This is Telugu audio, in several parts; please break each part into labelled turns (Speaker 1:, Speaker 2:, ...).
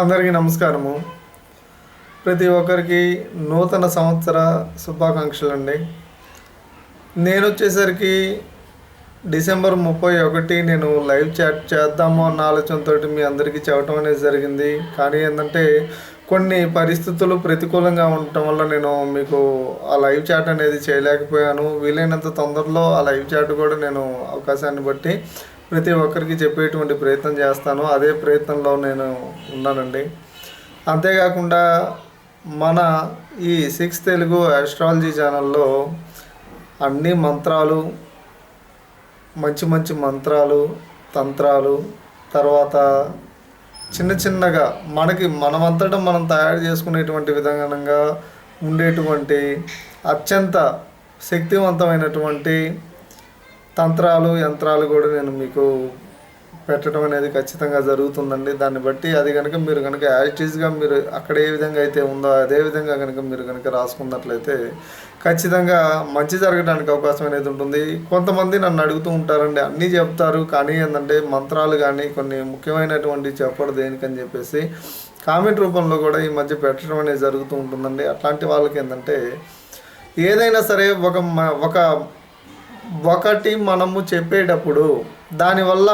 Speaker 1: అందరికీ నమస్కారము. ప్రతి ఒక్కరికి నూతన సంవత్సర శుభాకాంక్షలు అండి. నేను వచ్చేసరికి డిసెంబర్ ముప్పై ఒకటి నేను లైవ్ చాట్ చేద్దాము అన్న ఆలోచనతో మీ అందరికీ చెప్పడం అనేది జరిగింది. కానీ ఏంటంటే కొన్ని పరిస్థితులు ప్రతికూలంగా ఉండటం వల్ల నేను మీకు ఆ లైవ్ చాట్ అనేది చేయలేకపోయాను. వీలైనంత తొందరలో ఆ లైవ్ చాట్ కూడా నేను అవకాశాన్ని బట్టి ప్రతి ఒక్కరికి చెప్పేటువంటి ప్రయత్నం చేస్తాను. అదే ప్రయత్నంలో నేను ఉన్నానండి. అంతేకాకుండా మన ఈ సిక్స్ తెలుగు ఆస్ట్రాలజీ ఛానల్లో అన్ని మంత్రాలు మంచి మంచి మంత్రాలు తంత్రాలు తర్వాత చిన్న చిన్నగా మనకి మనమంతటా మనం తయారు చేసుకునేటువంటి విధంగా ఉండేటువంటి అత్యంత శక్తివంతమైనటువంటి తంత్రాలు యంత్రాలు కూడా నేను మీకు పెట్టడం అనేది ఖచ్చితంగా జరుగుతుందండి. దాన్ని బట్టి అది కనుక మీరు కనుక యాజిటీజ్గా మీరు అక్కడ ఏ విధంగా అయితే ఉందో అదే విధంగా కనుక మీరు కనుక రాసుకున్నట్లయితే ఖచ్చితంగా మంచి జరగడానికి అవకాశం అనేది ఉంటుంది. కొంతమంది నన్ను అడుగుతూ ఉంటారండి అన్నీ చెప్తారు. కానీ ఏంటంటే మంత్రాలు కానీ కొన్ని ముఖ్యమైనటువంటి చెప్పడు దేనికని చెప్పేసి. కామెంట్ రూపంలో కూడా ఈ మధ్య పెట్టడం అనేది జరుగుతూ ఉంటుందండి. అట్లాంటి వాళ్ళకి ఏంటంటే ఏదైనా సరే ఒక మ- ఒక ఒకటి మనము చెప్పేటప్పుడు దానివల్ల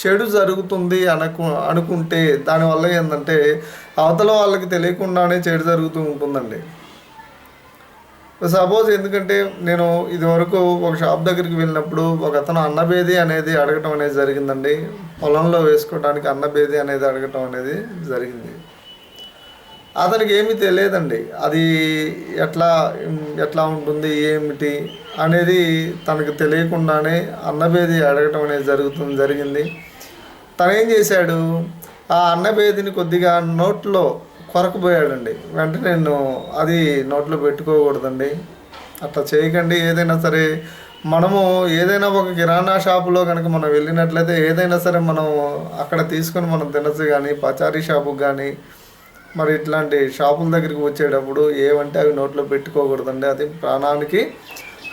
Speaker 1: చెడు జరుగుతుంది అనుకు అనుకుంటే దానివల్ల ఏంటంటే అవతల వాళ్ళకి తెలియకుండానే చెడు జరుగుతూ ఉంటుందండి. సపోజ్ ఎందుకంటే నేను ఇదివరకు ఒక షాప్ దగ్గరికి వెళ్ళినప్పుడు ఒక అతను అన్నబేది అనేది అడగటం అనేది జరిగిందండి. పొలంలో వేసుకోవడానికి అన్నబేది అనేది అడగటం అనేది జరిగింది. అతనికి ఏమీ తెలియదండి. అది ఎట్లా ఎట్లా ఉంటుంది ఏమిటి అనేది తనకు తెలియకుండానే అన్నభేది అడగటం అనేది జరుగుతుంది జరిగింది. తను ఏం చేశాడు? ఆ అన్నభేదిని కొద్దిగా నోట్లో కొరకపోయాడండి వెంటనే నేను అది నోట్లో పెట్టుకోకూడదండి. అట్లా చేయకండి. ఏదైనా సరే మనము ఏదైనా ఒక కిరాణా షాపులో కనుక మనం వెళ్ళినట్లయితే ఏదైనా సరే మనం అక్కడ తీసుకొని మనం తినచ్చు కానీ పచారీ షాపుకి కానీ మరి ఇట్లాంటి షాపుల దగ్గరికి వచ్చేటప్పుడు ఏవంటే అవి నోట్లో పెట్టుకోకూడదండి. అది ప్రాణానికి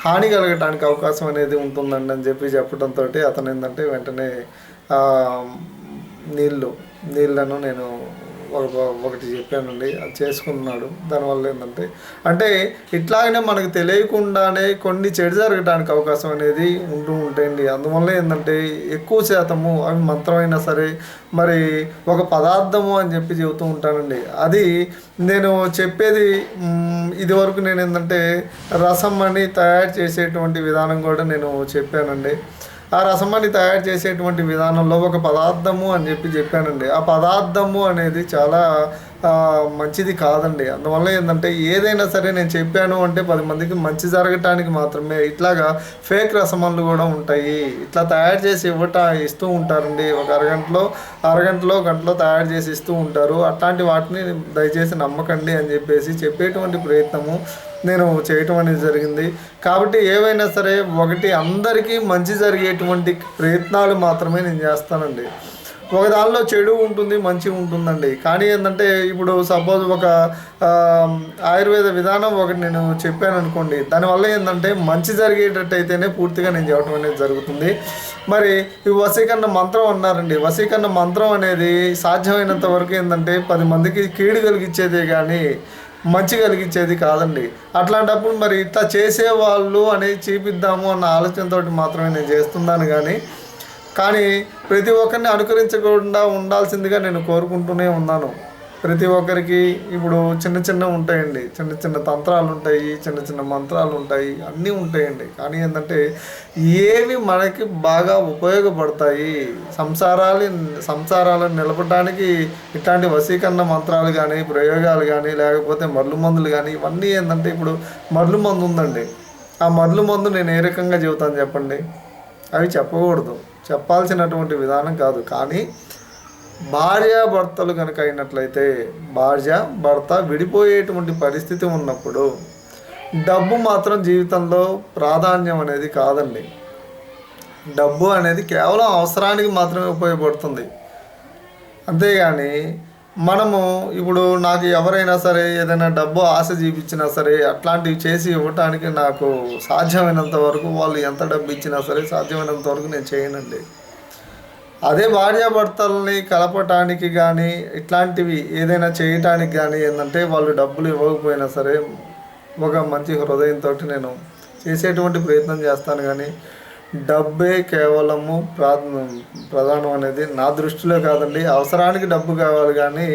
Speaker 1: హాని కలగటానికి అవకాశం అనేది ఉంటుందండి అని చెప్పి చెప్పడంతో అతను ఏంటంటే వెంటనే నీళ్ళు నీళ్ళను నేను ఒకటి చెప్పానండి అది చేసుకున్నాడు దానివల్ల ఏంటంటే అంటే ఇట్లాగనే మనకు తెలియకుండానే కొన్ని చెడు జరగడానికి అవకాశం అనేది ఉంటూ ఉంటాయండి. అందువల్ల ఏంటంటే ఎక్కువ శాతము అవి మంత్రమైనా సరే మరి ఒక పదార్థము అని చెప్పి చెబుతూ ఉంటానండి. అది నేను చెప్పేది ఇదివరకు నేను ఏంటంటే రసం అని తయారు చేసేటువంటి విధానం కూడా నేను చెప్పానండి. ఆ రసమని తయారు చేసేటువంటి విధానంలో ఒక పదార్థము అని చెప్పి చెప్పానండి. ఆ పదార్థము అనేది చాలా మంచిది కాదండి. అందువల్ల ఏంటంటే ఏదైనా సరే నేను చెప్పాను అంటే పది మందికి మంచి జరగటానికి మాత్రమే ఇట్లాగా ఫేక్ రసమన్లు కూడా ఉంటాయి. ఇట్లా తయారు చేసి ఇవ్వట ఇస్తూ ఉంటారండి. ఒక అరగంటలో అరగంటలో గంటలో తయారు చేసి ఇస్తూ ఉంటారు. అట్లాంటి వాటిని దయచేసి నమ్మకండి అని చెప్పేసి చెప్పేటువంటి ప్రయత్నము నేను చేయటం అనేది జరిగింది. కాబట్టి ఏవైనా సరే ఒకటి అందరికీ మంచి జరిగేటువంటి ప్రయత్నాలు మాత్రమే నేను చేస్తానండి. ఒక దానిలో చెడు ఉంటుంది మంచి ఉంటుందండి. కానీ ఏంటంటే ఇప్పుడు సపోజ్ ఒక ఆయుర్వేద విధానం ఒకటి నేను చెప్పాను అనుకోండి. దానివల్ల ఏంటంటే మంచి జరిగేటట్టయితేనే పూర్తిగా నేను చెప్పడం అనేది జరుగుతుంది. మరి ఈ వశీకరణ మంత్రం అన్నారండి. వశీకరణ మంత్రం అనేది సాధ్యమైనంత వరకు ఏంటంటే పది మందికి కీడు కలిగించేదే కానీ మంచి కలిగించేది కాదండి. అట్లాంటప్పుడు మరి ఇట్లా చేసేవాళ్ళు అనేది చూపిద్దాము అన్న ఆలోచనతో మాత్రమే నేను చేస్తున్నాను కానీ కానీ ప్రతి ఒక్కరిని అనుకరించకుండా ఉండాల్సిందిగా నేను కోరుకుంటూనే ఉన్నాను. ప్రతి ఒక్కరికి ఇప్పుడు చిన్న చిన్న ఉంటాయండి. చిన్న చిన్న తంత్రాలు ఉంటాయి చిన్న చిన్న మంత్రాలు ఉంటాయి అన్నీ ఉంటాయండి. కానీ ఏంటంటే ఏవి మనకి బాగా ఉపయోగపడతాయి సంసారాలు సంసారాలను నిలపడానికి ఇట్లాంటి వశీకరణ మంత్రాలు కానీ ప్రయోగాలు కానీ లేకపోతే మర్లు మందులు కానీ ఇవన్నీ ఏంటంటే ఇప్పుడు మర్లు మందు ఉందండి. ఆ మర్లు మందు నేను ఏ రకంగా చెబుతాను చెప్పండి? అవి చెప్పకూడదు. చెప్పాల్సినటువంటి విధానం కాదు. కానీ భార్య భర్తలు కనుక అయినట్లయితే భార్య భర్త విడిపోయేటువంటి పరిస్థితి ఉన్నప్పుడు డబ్బు మాత్రం జీవితంలో ప్రాధాన్యం అనేది కాదండి. డబ్బు అనేది కేవలం అవసరానికి మాత్రమే ఉపయోగపడుతుంది. అంతేగాని మనము ఇప్పుడు నాకు ఎవరైనా సరే ఏదైనా డబ్బు ఆశ చూపించినా సరే అట్లాంటివి చేసి ఇవ్వటానికి నాకు సాధ్యమైనంత వరకు వాళ్ళు ఎంత డబ్బు ఇచ్చినా సరే సాధ్యమైనంత వరకు నేను చేయనండి. అదే భార్యాభర్తల్ని కలపటానికి కానీ ఇట్లాంటివి ఏదైనా చేయటానికి కానీ ఏంటంటే వాళ్ళు డబ్బులు ఇవ్వకపోయినా సరే ఒక మంచి హృదయంతో నేను చేసేటువంటి ప్రయత్నం చేస్తాను కానీ డబ్బే కేవలము ప్రా ప్రధానం అనేది నా దృష్టిలో కాదండి. అవసరానికి డబ్బు కావాలి కానీ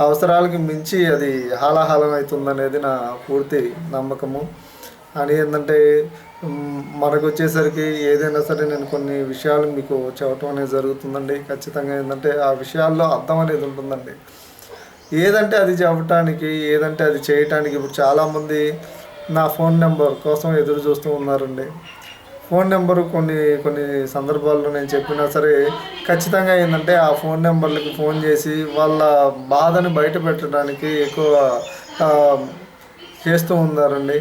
Speaker 1: అవసరాలకి మించి అది హాలాహలం అవుతుందనేది నా పూర్తి నమ్మకము. అని ఏంటంటే మనకు వచ్చేసరికి ఏదైనా సరే నేను కొన్ని విషయాలు మీకు చెప్పటం అనేది జరుగుతుందండి. ఖచ్చితంగా ఏంటంటే ఆ విషయాల్లో అర్థం అనేది ఉంటుందండి. ఏదంటే అది చెప్పటానికి ఏదంటే అది చేయటానికి ఇప్పుడు చాలామంది నా ఫోన్ నెంబర్ కోసం ఎదురు చూస్తూ ఉన్నారండి. ఫోన్ నెంబరు కొన్ని కొన్ని సందర్భాల్లో నేను చెప్పినా సరే ఖచ్చితంగా ఏంటంటే ఆ ఫోన్ నెంబర్లకు ఫోన్ చేసి వాళ్ళ బాధని బయట పెట్టడానికి ఎక్కువ చేస్తూ ఉన్నారండి.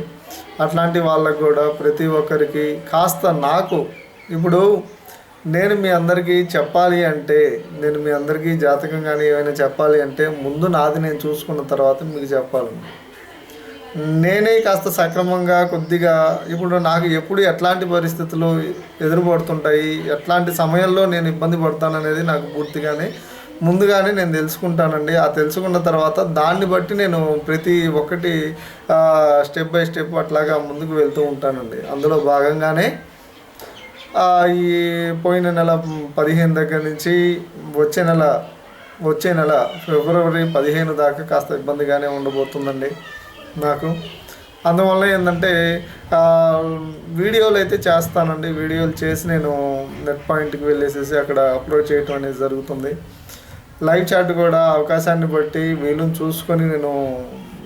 Speaker 1: అట్లాంటి వాళ్ళకు కూడా ప్రతి ఒక్కరికి కాస్త నాకు ఇప్పుడు నేను మీ అందరికీ చెప్పాలి అంటే నేను మీ అందరికీ జాతకం కానీ ఏమైనా చెప్పాలి అంటే ముందు నాది నేను చూసుకున్న తర్వాత మీకు చెప్పాలి. నేనే కాస్త సక్రమంగా కొద్దిగా ఇప్పుడు నాకు ఎప్పుడు ఎట్లాంటి పరిస్థితులు ఎదురుపడుతుంటాయి ఎట్లాంటి సమయంలో నేను ఇబ్బంది పడతాననేది నాకు పూర్తిగానే ముందుగానే నేను తెలుసుకుంటానండి. ఆ తెలుసుకున్న తర్వాత దాన్ని బట్టి నేను ప్రతి ఒక్కటి స్టెప్ బై స్టెప్ అట్లాగా ముందుకు వెళ్తూ ఉంటానండి. అందులో భాగంగానే ఈ పోయిన నెల పదిహేను దగ్గర నుంచి వచ్చే నెల వచ్చే నెల ఫిబ్రవరి పదిహేను దాకా కాస్త ఇబ్బందిగానే ఉండబోతుందండి నాకు. అందువల్ల ఏంటంటే వీడియోలు అయితే చేస్తానండి. వీడియోలు చేసి నేను నెట్ పాయింట్కి వెళ్ళేసేసి అక్కడ అప్లోడ్ చేయటం అనేది జరుగుతుంది. లైవ్ చాట్ కూడా అవకాశాన్ని బట్టి వీలుని చూసుకొని నేను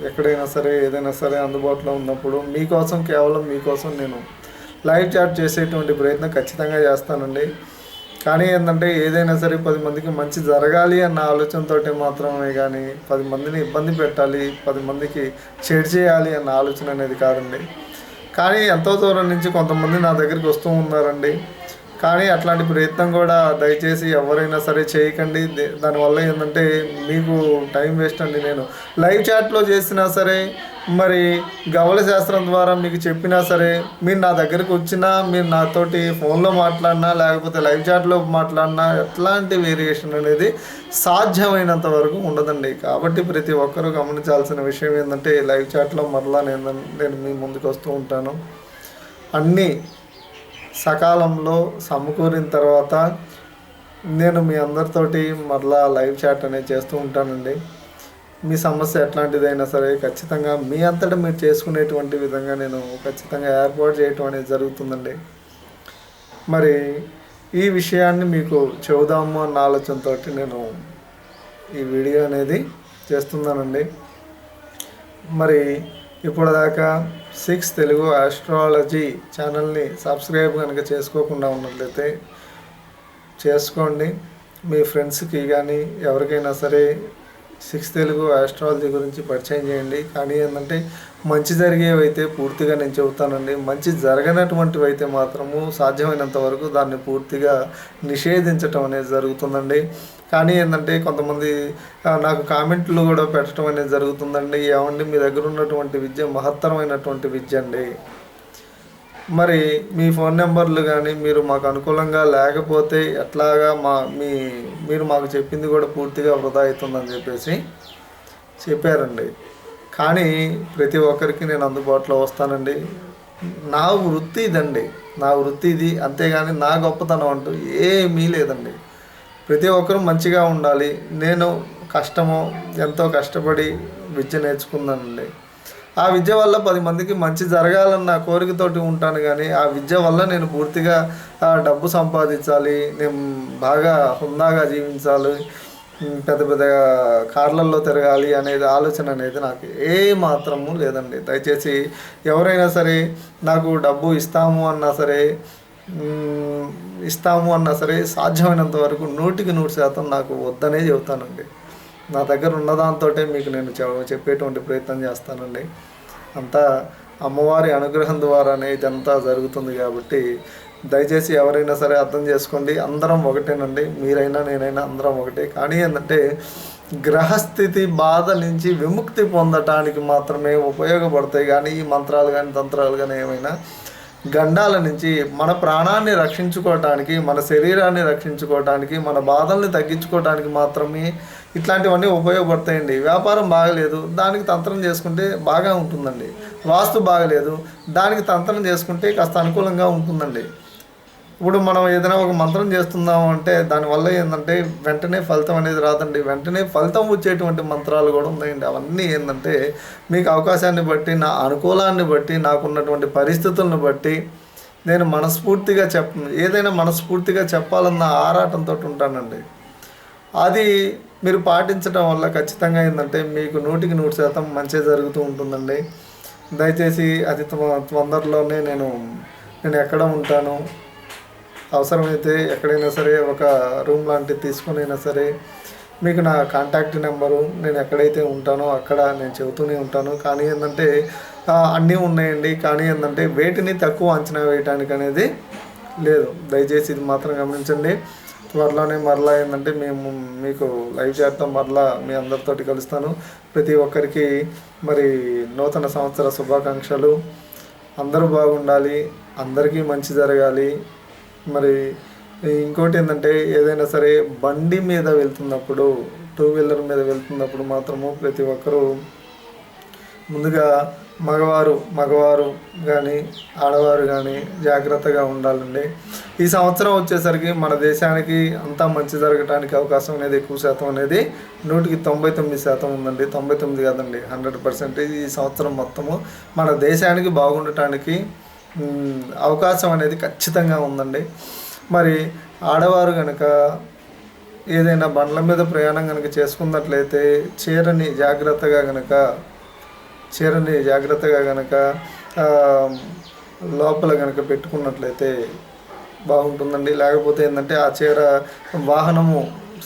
Speaker 1: ఎక్కడైనా సరే ఏదైనా సరే అందుబాటులో ఉన్నప్పుడు మీకోసం కేవలం మీకోసం నేను లైవ్ చాట్ చేసేటువంటి ప్రయత్నం ఖచ్చితంగా చేస్తానండి. కానీ ఏంటంటే ఏదైనా సరే పది మందికి మంచి జరగాలి అన్న ఆలోచనతో మాత్రమే కానీ పది మందిని ఇబ్బంది పెట్టాలి పది మందికి చెడు చేయాలి అన్న ఆలోచన అనేది కాదండి. కానీ ఎంతో దూరం నుంచి కొంతమంది నా దగ్గరికి వస్తూ ఉన్నారండి. కానీ అట్లాంటి ప్రయత్నం కూడా దయచేసి ఎవరైనా సరే చేయకండి. దే- దానివల్ల ఏంటంటే మీకు టైం వేస్ట్ అండి నేను. లైవ్ చాట్లో చేసినా సరే మరి గవల శాస్త్రం ద్వారా మీకు చెప్పినా సరే మీరు నా దగ్గరకు వచ్చినా మీరు నాతోటి ఫోన్లో మాట్లాడినా లేకపోతే లైవ్ చాట్లో మాట్లాడినా ఎట్లాంటి వేరియేషన్ అనేది సాధ్యమైనంత వరకు ఉండదండి. కాబట్టి ప్రతి ఒక్కరూ గమనించాల్సిన విషయం ఏంటంటే లైవ్ చాట్లో మరలా నేను నేను మీ ముందుకు వస్తూ ఉంటాను. అన్నీ సకాలంలో సమకూరిన తర్వాత నేను మీ అందరితోటి మరలా లైవ్ చాట్ అనేది చేస్తూ ఉంటానండి. మీ సమస్య ఎట్లాంటిదైనా సరే ఖచ్చితంగా మీ అంతటా మీరు చేసుకునేటువంటి విధంగా నేను ఖచ్చితంగా ఏర్పాటు చేయటం అనేది జరుగుతుందండి. మరి ఈ విషయాన్ని మీకు చెబుదాము అన్న ఆలోచనతో నేను ఈ వీడియో అనేది చేస్తున్నానండి. మరి ఇప్పటిదాకా సిక్స్ తెలుగు ఆస్ట్రాలజీ ఛానల్ని సబ్స్క్రైబ్ కనుక చేసుకోకుండా ఉన్నట్లయితే చేసుకోండి. మీ ఫ్రెండ్స్కి కానీ ఎవరికైనా సరే సిక్స్ తెలుగు ఆస్ట్రాలజీ గురించి పరిచయం చేయండి. కానీ ఏంటంటే మంచి జరిగేవి అయితే పూర్తిగా నేను చెబుతానండి. మంచి జరగనటువంటివి అయితే మాత్రము సాధ్యమైనంత వరకు దాన్ని పూర్తిగా నిషేధించటం అనేది జరుగుతుందండి. కానీ ఏంటంటే కొంతమంది నాకు కామెంట్లు కూడా పెట్టడం అనేది జరుగుతుందండి. ఏమండి మీ దగ్గర ఉన్నటువంటి విద్య మహత్తరమైనటువంటి విద్య అండి. మరి మీ ఫోన్ నెంబర్లు కానీ మీరు మాకు అనుకూలంగా లేకపోతే ఎట్లాగా మా మీ మీరు మాకు చెప్పింది కూడా పూర్తిగా వృధా అవుతుందని చెప్పేసి చెప్పారండి. కానీ ప్రతి ఒక్కరికి నేను అందుబాటులో వస్తానండి. నా వృత్తి ఇదండి. నా వృత్తి ఇది. అంతేగాని నా గొప్పతనం అంటూ ఏమీ లేదండి. ప్రతి ఒక్కరూ మంచిగా ఉండాలి. నేను కష్టము ఎంతో కష్టపడి విద్య నేర్చుకున్నానండి. ఆ విద్య వల్ల పది మందికి మంచి జరగాలన్న కోరికతోటి ఉంటాను కానీ ఆ విద్య వల్ల నేను పూర్తిగా డబ్బు సంపాదించాలి. నేను బాగా హుందాగా జీవించాలి. పెద్ద పెద్ద కార్లల్లో తిరగాలి అనేది ఆలోచన అనేది నాకు ఏ మాత్రము లేదండి. దయచేసి ఎవరైనా సరే నాకు డబ్బు ఇస్తాము అన్నా సరే ఇస్తాము అన్నా సరే సాధ్యమైనంత వరకు నూటికి నూరు శాతం నాకు వద్దనే చెబుతానండి. నా దగ్గర ఉన్నదాంతో మీకు నేను చెప్పేటువంటి ప్రయత్నం చేస్తానండి. అంతా అమ్మవారి అనుగ్రహం ద్వారానే ఇదంతా జరుగుతుంది కాబట్టి దయచేసి ఎవరైనా సరే అర్థం చేసుకోండి. అందరం ఒకటేనండి. మీరైనా నేనైనా అందరం ఒకటే. కానీ ఏంటంటే గ్రహస్థితి బాధ నుంచి విముక్తి పొందటానికి మాత్రమే ఉపయోగపడతాయి. కానీ ఈ మంత్రాలు కానీ తంత్రాలు కానీ ఏమైనా గండాల నుంచి మన ప్రాణాన్ని రక్షించుకోవటానికి మన శరీరాన్ని రక్షించుకోవటానికి మన బాధల్ని తగ్గించుకోవటానికి మాత్రమే ఇట్లాంటివన్నీ ఉపయోగపడతాయండి. వ్యాపారం బాగలేదు దానికి తంత్రం చేసుకుంటే బాగా ఉంటుందండి. వాస్తు బాగలేదు దానికి తంత్రం చేసుకుంటే కాస్త అనుకూలంగా ఉంటుందండి. ఇప్పుడు మనం ఏదైనా ఒక మంత్రం చేస్తున్నాం అంటే దానివల్ల ఏంటంటే వెంటనే ఫలితం అనేది రాదండి. వెంటనే ఫలితం వచ్చేటువంటి మంత్రాలు కూడా ఉన్నాయండి. అవన్నీ ఏంటంటే మీకు అవకాశాన్ని బట్టి నా అనుకూలాన్ని బట్టి నాకున్నటువంటి పరిస్థితులను బట్టి నేను మనస్ఫూర్తిగా చెప్ ఏదైనా మనస్ఫూర్తిగా చెప్పాలన్న ఆరాటంతో ఉంటానండి. అది మీరు పాటించడం వల్ల ఖచ్చితంగా ఏంటంటే మీకు నూటికి నూరు శాతం మంచి జరుగుతూ ఉంటుందండి. దయచేసి అది తొందరలోనే నేను నేను ఎక్కడ ఉంటాను? అవసరమైతే ఎక్కడైనా సరే ఒక రూమ్ లాంటిది తీసుకునైనా అయినా సరే మీకు నా కాంటాక్ట్ నెంబరు నేను ఎక్కడైతే ఉంటానో అక్కడ నేను చెబుతూనే ఉంటాను. కానీ ఏంటంటే అన్నీ ఉన్నాయండి. కానీ ఏంటంటే వేటిని తక్కువ అంచనా వేయటానికి అనేది లేదు. దయచేసి ఇది మాత్రం గమనించండి. త్వరలోనే మరలా ఏంటంటే మేము మీకు లైవ్ చేస్తాం మరలా మీ అందరితోటి కలుస్తాను. ప్రతి ఒక్కరికి మరి నూతన సంవత్సర శుభాకాంక్షలు. అందరూ బాగుండాలి. అందరికీ మంచి జరగాలి. మరి ఇంకోటి ఏంటంటే ఏదైనా సరే బండి మీద వెళ్తున్నప్పుడు టూ వీలర్ మీద వెళ్తున్నప్పుడు మాత్రము ప్రతి ఒక్కరూ ముందుగా మగవారు మగవారు కానీ ఆడవారు కానీ జాగ్రత్తగా ఉండాలండి. ఈ సంవత్సరం వచ్చేసరికి మన దేశానికి అంతా మంచి జరగడానికి అవకాశం అనేది ఎక్కువ శాతం అనేది నూటికి తొంభై తొమ్మిది శాతం ఉందండి. తొంభై తొమ్మిది కాదండి హండ్రెడ్ పర్సెంటేజ్ ఈ సంవత్సరం మొత్తము మన దేశానికి బాగుండటానికి అవకాశం అనేది ఖచ్చితంగా ఉందండి. మరి ఆడవారు కనుక ఏదైనా బండ్ల మీద ప్రయాణం కనుక చేసుకున్నట్లయితే చీరని జాగ్రత్తగా కనుక చీరని జాగ్రత్తగా కనుక లోపల కనుక పెట్టుకున్నట్లయితే బాగుంటుందండి. లేకపోతే ఏంటంటే ఆ చీర వాహనము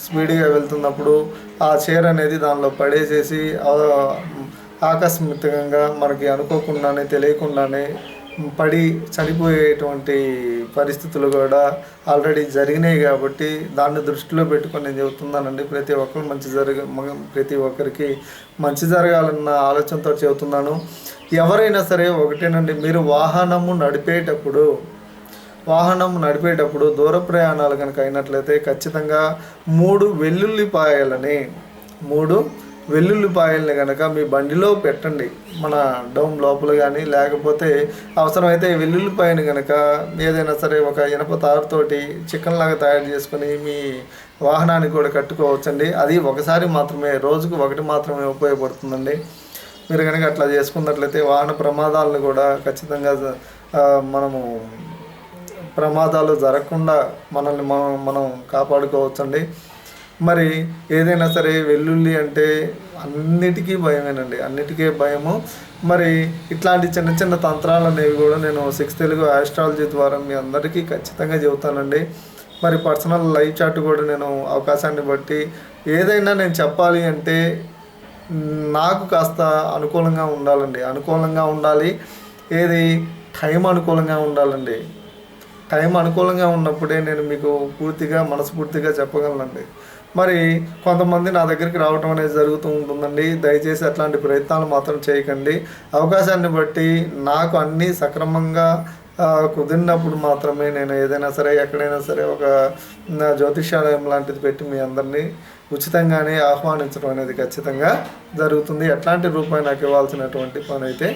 Speaker 1: స్పీడ్గా వెళ్తున్నప్పుడు ఆ చీర అనేది దానిలో పడేసేసి ఆకస్మికంగా మనకి అనుకోకుండానే తెలియకుండానే పడి చనిపోయేటువంటి పరిస్థితులు కూడా ఆల్రెడీ జరిగినాయి కాబట్టి దాన్ని దృష్టిలో పెట్టుకొని నేను చెబుతున్నానండి. ప్రతి ఒక్కరు మంచి జరగ ప్రతి ఒక్కరికి మంచి జరగాలన్న ఆలోచనతో చెబుతున్నాను. ఎవరైనా సరే ఒకటేనండి మీరు వాహనము నడిపేటప్పుడు వాహనం నడిపేటప్పుడు దూర ప్రయాణాలు కనుక అయినట్లయితే ఖచ్చితంగా మూడు వెల్లుల్లిపాయలని మూడు వెల్లుల్లిపాయల్ని కనుక మీ బండిలో పెట్టండి మన డౌన్ లోపల కానీ లేకపోతే అవసరమైతే వెల్లుల్లిపాయని కనుక ఏదైనా సరే ఒక ఇనప తారుతోటి చికెన్ లాగా తయారు చేసుకొని మీ వాహనానికి కూడా కట్టుకోవచ్చండి. అది ఒకసారి మాత్రమే రోజుకు ఒకటి మాత్రమే ఉపయోగపడుతుందండి. మీరు కనుక అట్లా చేసుకున్నట్లయితే వాహన ప్రమాదాలను కూడా ఖచ్చితంగా మనము ప్రమాదాలు జరగకుండా మనల్ని మనం మనం కాపాడుకోవచ్చండి. మరి ఏదైనా సరే వెల్లుల్లి అంటే అన్నిటికీ భయమేనండి. అన్నిటికీ భయము. మరి ఇట్లాంటి చిన్న చిన్న తంత్రాలు అనేవి కూడా నేను సిక్స్ తెలుగు ఆస్ట్రాలజీ ద్వారా మీ అందరికీ ఖచ్చితంగా చెబుతానండి. మరి పర్సనల్ లైవ్ చాట్ కూడా నేను అవకాశాన్ని బట్టి ఏదైనా నేను చెప్పాలి అంటే నాకు కాస్త అనుకూలంగా ఉండాలండి. అనుకూలంగా ఉండాలి. ఏది? టైం అనుకూలంగా ఉండాలండి. టైం అనుకూలంగా ఉన్నప్పుడే నేను మీకు పూర్తిగా మనస్ఫూర్తిగా చెప్పగలనండి. మరి కొంతమంది నా దగ్గరికి రావటం అనేది జరుగుతూ ఉంటుందండి. దయచేసి అట్లాంటి ప్రయత్నాలు మాత్రం చేయకండి. అవకాశాన్ని బట్టి నాకు అన్నీ సక్రమంగా కుదిరినప్పుడు మాత్రమే నేను ఏదైనా సరే ఎక్కడైనా సరే ఒక జ్యోతిషాలయం జ్యోతిష్యాలయం లాంటిది పెట్టి మీ అందరినీ ఉచితంగానే ఆహ్వానించడం అనేది ఖచ్చితంగా జరుగుతుంది. ఎట్లాంటి రూపాయి నాకు ఇవ్వాల్సినటువంటి పని అయితే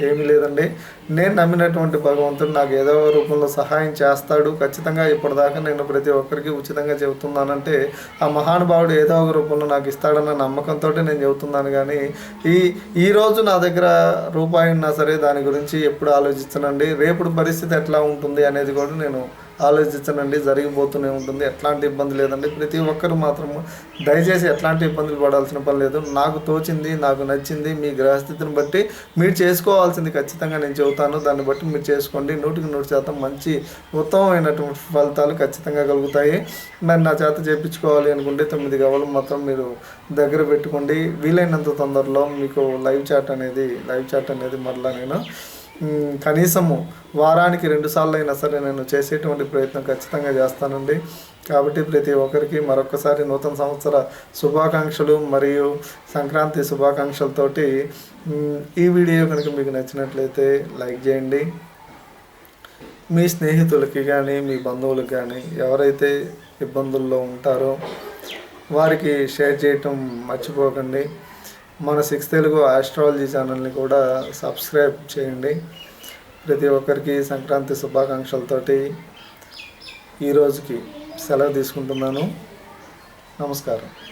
Speaker 1: ఏమీ లేదండి. నేను నమ్మినటువంటి భగవంతుడు నాకు ఏదో ఒక రూపంలో సహాయం చేస్తాడు. ఖచ్చితంగా ఇప్పటిదాకా నేను ప్రతి ఒక్కరికి ఉచితంగా చెబుతున్నానంటే ఆ మహానుభావుడు ఏదో ఒక రూపంలో నాకు ఇస్తాడన్న నమ్మకంతో నేను చెబుతున్నాను. కానీ ఈ ఈ రోజు నా దగ్గర రూపాయి ఉన్నా సరే దాని గురించి ఎప్పుడు ఆలోచించనండి. రేపు పరిస్థితి ఎట్లా ఉంటుంది అనేది కూడా నేను ఆలోచించనండి జరిగిపోతూనే ఉంటుంది. ఎట్లాంటి ఇబ్బంది లేదండి. ప్రతి ఒక్కరు మాత్రము దయచేసి ఎట్లాంటి ఇబ్బందులు పడాల్సిన పని లేదు. నాకు తోచింది నాకు నచ్చింది మీ గ్రహస్థితిని బట్టి మీరు చేసుకోవాల్సింది ఖచ్చితంగా నేను చెబుతాను. దాన్ని బట్టి మీరు చేసుకోండి. నూటికి నూరు శాతం మంచి ఉత్తమమైనటువంటి ఫలితాలు ఖచ్చితంగా కలుగుతాయి. మరి నా చేత చేయించుకోవాలి అనుకుంటే తొమ్మిది గవలు మాత్రం మీరు దగ్గర పెట్టుకోండి. వీలైనంత తొందరలో మీకు లైవ్ చాట్ అనేది లైవ్ చాట్ అనేది మరలా నేను కనీసము వారానికి రెండు సార్లు అయినా సరే నేను చేసేటువంటి ప్రయత్నం ఖచ్చితంగా చేస్తానండి. కాబట్టి ప్రతి ఒక్కరికి మరొకసారి నూతన సంవత్సర శుభాకాంక్షలు మరియు సంక్రాంతి శుభాకాంక్షలతోటి ఈ వీడియో కనుక మీకు నచ్చినట్లయితే లైక్ చేయండి. మీ స్నేహితులకి కానీ మీ బంధువులకు కానీ ఎవరైతే ఇబ్బందుల్లో ఉంటారో వారికి షేర్ చేయటం మర్చిపోకండి. మన సిక్స్ తెలుగు ఆస్ట్రాలజీ ఛానల్ని కూడా సబ్స్క్రైబ్ చేయండి. ప్రతి ఒక్కరికి సంక్రాంతి శుభాకాంక్షలతోటి ఈ రోజుకి సెలవు తీసుకుంటున్నాను. నమస్కారం.